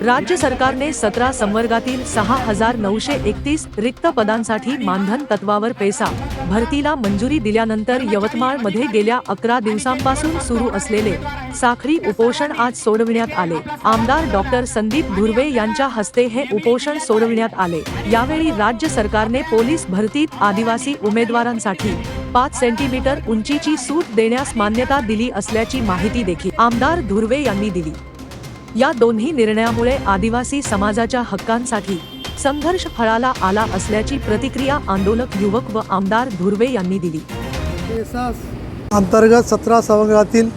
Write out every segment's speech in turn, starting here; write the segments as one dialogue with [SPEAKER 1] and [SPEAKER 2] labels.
[SPEAKER 1] राज्य सरकारने सतरा संवर्गातील सहा हजार नऊशे एकतीस रिक्त पदांसाठी मानधन तत्वावर पैसा. भरतीला मंजुरी दिल्यानंतर यवतमाळमध्ये गेल्या अकरा दिवसांपासून सुरू असलेले साखरी उपोषण आज सोडविण्यात आले. आमदार डॉक्टर संदीप धुर्वे यांच्या हस्ते हे उपोषण सोडविण्यात आले. यावेळी राज्य सरकारने पोलीस भरतीत आदिवासी उमेदवारांसाठी पाच सेंटीमीटर उंचीची सूट देण्यास मान्यता दिली असल्याची माहिती देखील आमदार धुर्वे यांनी दिली. या दोन्ही निर्णयामुळे आदिवासी समाजाच्या हक्कांसाठी संघर्ष फळाला आला असल्याची प्रतिक्रिया आंदोलक युवक व आमदार धुर्वे यांनी दिली.
[SPEAKER 2] अंतर्गत सतरा सभागृहातील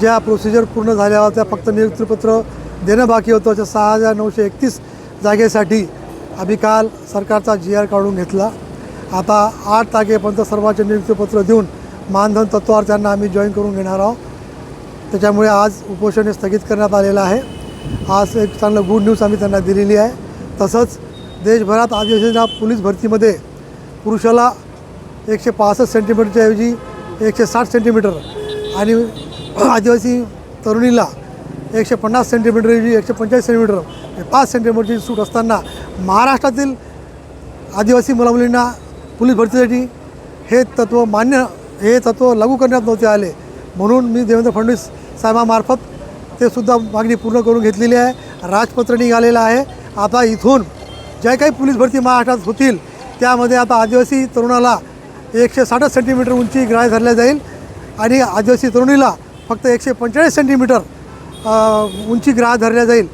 [SPEAKER 2] ज्या प्रोसिजर पूर्ण झाल्या होत्या फक्त नियुक्तीपत्र देणं बाकी होतं त्या सहा हजार नऊशे एकतीस जागेसाठी आम्ही काल सरकारचा जी आर काढून घेतला. आता आठ तारखेपर्यंत सर्वांचे नियुक्तीपत्र देऊन मानधन तत्वावर त्यांना आम्ही जॉईन करून घेणार आहोत. त्याच्यामुळे आज उपोषण स्थगित करण्यात आलेलं आहे. आज एक चांगलं गुड न्यूज आम्ही त्यांना दिलेली आहे. तसंच देशभरात आदिवासींना पोलीस भरतीमध्ये पुरुषाला एकशे पासष्ट सेंटीमीटरच्या ऐवजी एकशे साठ सेंटीमीटर आणि आदिवासी तरुणीला एकशे पन्नास सेंटीमीटर ऐवजी एकशे पंचाळीस सेंटीमीटर हे पाच सेंटीमीटरची सूट असताना महाराष्ट्रातील आदिवासी मुलामुलींना पोलीस भरतीसाठी हे तत्त्व मान्य हे तत्त्व लागू करण्यात नव्हते आले. म्हणून मी देवेंद्र फडणवीस साहेबामार्फत ते सुद्धा मागणी पूर्ण करून घेतलेली आहे. राजपत्र निघालेलं आहे. आता इथून ज्या काही पोलीस भरती महाराष्ट्रात होतील त्यामध्ये आता आदिवासी तरुणाला एकशे साठच सेंटीमीटर उंची ग्राह्य धरल्या जाईल आणि आदिवासी तरुणीला फक्त एकशे पंचेचाळीस सेंटीमीटर उंची ग्राह्य धरल्या जाईल.